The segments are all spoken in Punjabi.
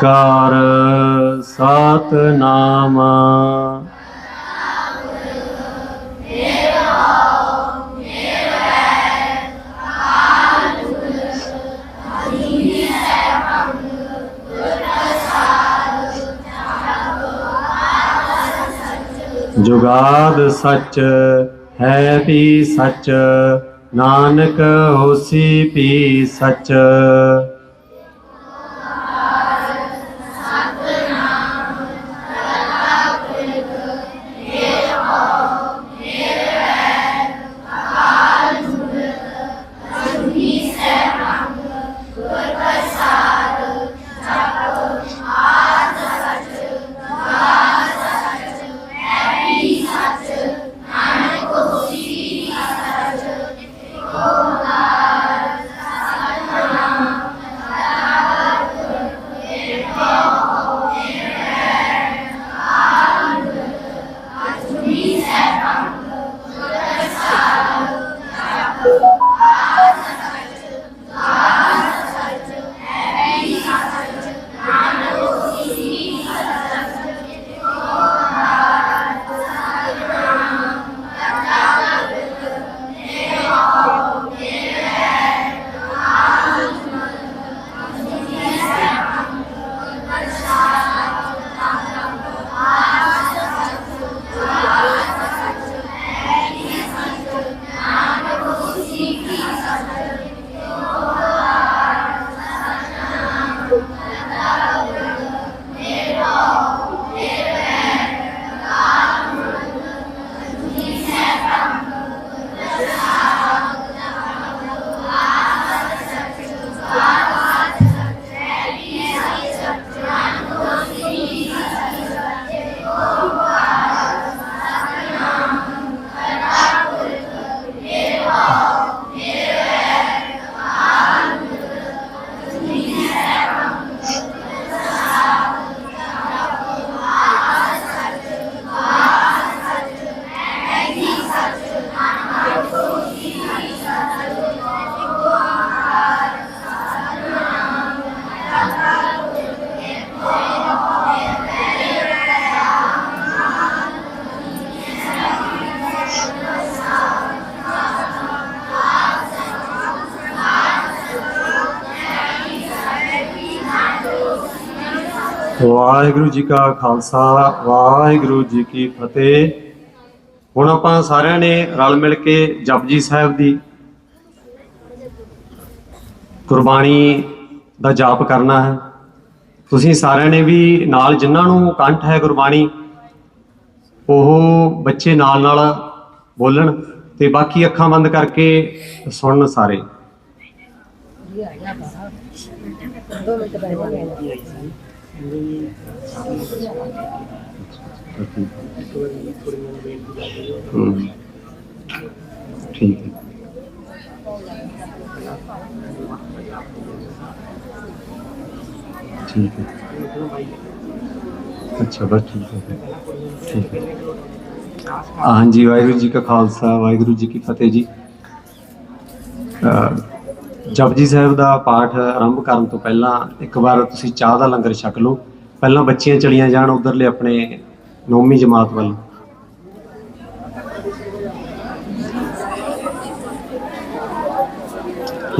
ਕਰ ਸਤਨਾਮ। ਜੁਗਾਦ ਸੱਚ ਹੈ ਵੀ ਸੱਚ ਨਾਨਕ ਹੋਸੀ ਵੀ ਸੱਚ। ਵਾਹਿਗੁਰੂ ਜੀ ਕਾ ਖਾਲਸਾ, ਵਾਹਿਗੁਰੂ ਜੀ ਕੀ ਫਤਿਹ। ਹੁਣ ਆਪਾਂ ਸਾਰਿਆਂ ਨੇ ਰਲ ਮਿਲ ਕੇ ਜਪਜੀ ਸਾਹਿਬ ਦੀ ਕੁਰਬਾਨੀ ਦਾ ਜਾਪ ਕਰਨਾ ਹੈ। ਤੁਸੀਂ ਸਾਰਿਆਂ ਨੇ ਵੀ ਨਾਲ ਜਿਨ੍ਹਾਂ ਨੂੰ ਕੰਠ ਹੈ ਗੁਰਬਾਣੀ ਉਹ ਬੱਚੇ ਨਾਲ ਨਾਲ ਬੋਲਣ ਤੇ ਬਾਕੀ ਅੱਖਾਂ ਬੰਦ ਕਰਕੇ ਸੁਣਨ ਸਾਰੇ। ਹਮ। ਠੀਕ ਹੈ ਠੀਕ ਹੈ ਅੱਛਾ ਬਸ ਠੀਕ ਹੈ ਫਿਰ। ਠੀਕ ਹੈ ਹਾਂਜੀ ਵਾਹਿਗੁਰੂ ਜੀ ਕਾ ਖਾਲਸਾ ਵਾਹਿਗੁਰੂ ਜੀ ਕੀ ਫਤਿਹ ਜੀ ਅਹ ਜਪਜੀ ਸਾਹਿਬ ਦਾ ਪਾਠ ਆਰੰਭ ਕਰਨ ਤੋਂ ਪਹਿਲਾਂ ਇੱਕ ਵਾਰ ਤੁਸੀਂ ਚਾਹ ਦਾ ਲੰਗਰ ਛਕ ਲਓ। ਪਹਿਲਾਂ ਬੱਚੀਆਂ ਚਲੀਆਂ ਜਾਣ ਉਧਰਲੇ ਆਪਣੇ ਨੌਵੀਂ ਜਮਾਤ ਵੱਲ।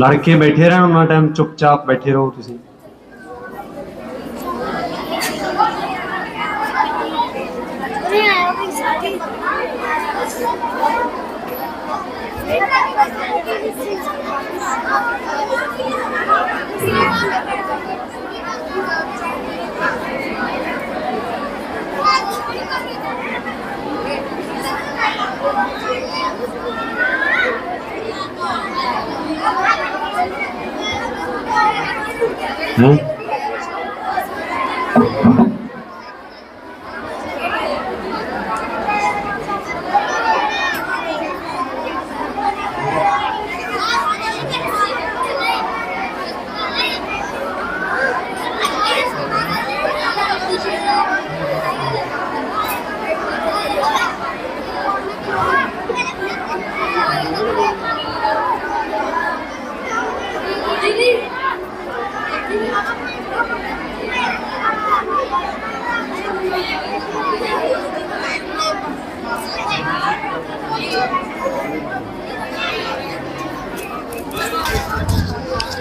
ਲੜਕੇ ਬੈਠੇ ਰਹਿਣ ਉਹਨਾਂ ਟਾਈਮ ਚੁੱਪਚਾਪ ਬੈਠੇ ਰਹੋ ਤੁਸੀਂ। ਹੈਂ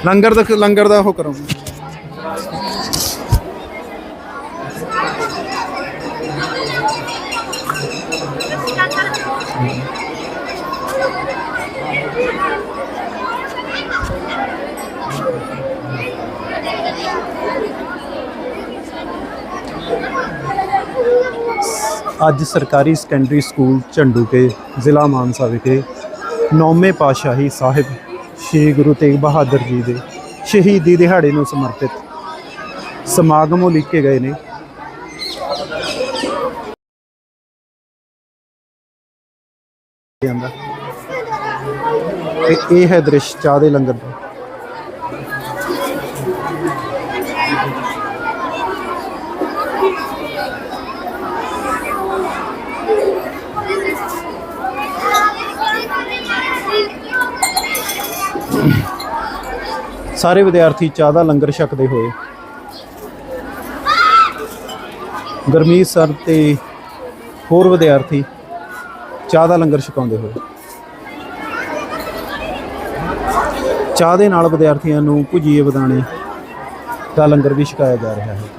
ਲੰਗਰ ਦਾ ਲੰਗਰ ਦਾ ਉਹ ਕਰੋ। ਅੱਜ ਸਰਕਾਰੀ ਸੈਕੰਡਰੀ ਸਕੂਲ ਝੰਡੂ ਕੇ ਜ਼ਿਲ੍ਹਾ ਮਾਨਸਾ ਵਿਖੇ ਨੌਵੇਂ ਪਾਤਸ਼ਾਹੀ ਸਾਹਿਬ ਸ੍ਰੀ ਗੁਰੂ ਤੇਗ ਬਹਾਦਰ ਜੀ ਦੇ ਸ਼ਹੀਦੀ ਦਿਹਾੜੇ ਨੂੰ ਸਮਰਪਿਤ ਸਮਾਗਮ ਉਲੀਕੇ ਗਏ ਨੇ। ਜਾਂਦਾ ਇਹ ਹੈ ਦ੍ਰਿਸ਼, ਚਾਹ ਦੇ ਲੰਗਰ। ਦਾ ਸਾਰੇ ਵਿਦਿਆਰਥੀ ਚਾਹ ਦਾ ਲੰਗਰ ਛਕਦੇ ਹੋਏ। ਗਰਮੀਤ ਸਰ ਤੇ ਹੋਰ ਵਿਦਿਆਰਥੀ ਚਾਹ ਦਾ ਲੰਗਰ ਛਕਾਉਂਦੇ ਹੋਏ। ਚਾਹ ਦੇ ਨਾਲ ਵਿਦਿਆਰਥੀਆਂ ਨੂੰ ਭੁਜੀਏ ਬਦਾਣੇ ਦਾ ਲੰਗਰ ਵੀ ਛਕਾਇਆ ਜਾ ਰਿਹਾ ਹੈ।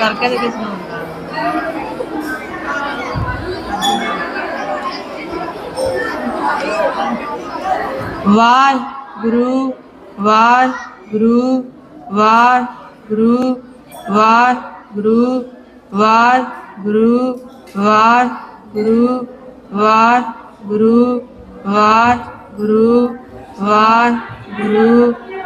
ਕਰਕੇ ਦੇ ਕਿਸ ਨੂੰ ਵਾਹਿਗੁਰੂ ਵਾਹਿਗੁਰੂ ਵਾਹਿਗੁਰੂ ਵਾਹਿਗੁਰੂ ਵਾਹਿਗੁਰੂ ਵਾਹਿਗੁਰੂ ਵਾਹਿਗੁਰੂ ਵਾਹਿਗੁਰੂ ਵਾਹਿਗੁਰੂ ਵਾਹਿਗੁਰੂ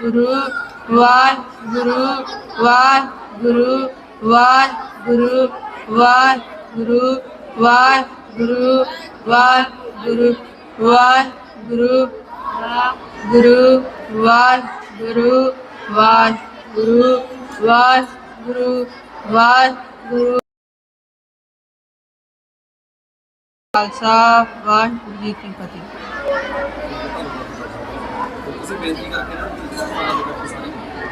ਵਾਹਿਗੁਰੂ ਵਾਹਿਗੁਰੂ ਵਾਹਿਗੁਰੂ ਵਾਹਿਗੁਰੂ ਵਾਹਿਗੁਰੂ ਵਾਹਿਗੁਰੂ ਗੁਰੂ ਵਾਹਿਗੁਰੂ ਵਾਹਿਗੁਰੂ ਵਾਹਿਗੁਰੂ ਵਾਹਿਗੁਰੂ ਖਾਲਸਾ ਵਾਹਿਗੁਰੂ ਜੀ ਕੀ ਫਤਿਹ ਅਸੀਂ ਬੇਨਤੀ ਕਰਕੇ ਨਾ ਸਾਰਾ ਦੇ ਕਰਕੇ ਸਾਰੇ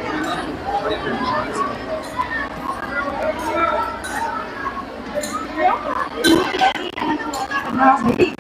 ਉਹਨਾਂ ਨੂੰ ਬੜੀ ਬੇਨਤੀ ਸੀ। ਨਾ ਬਈ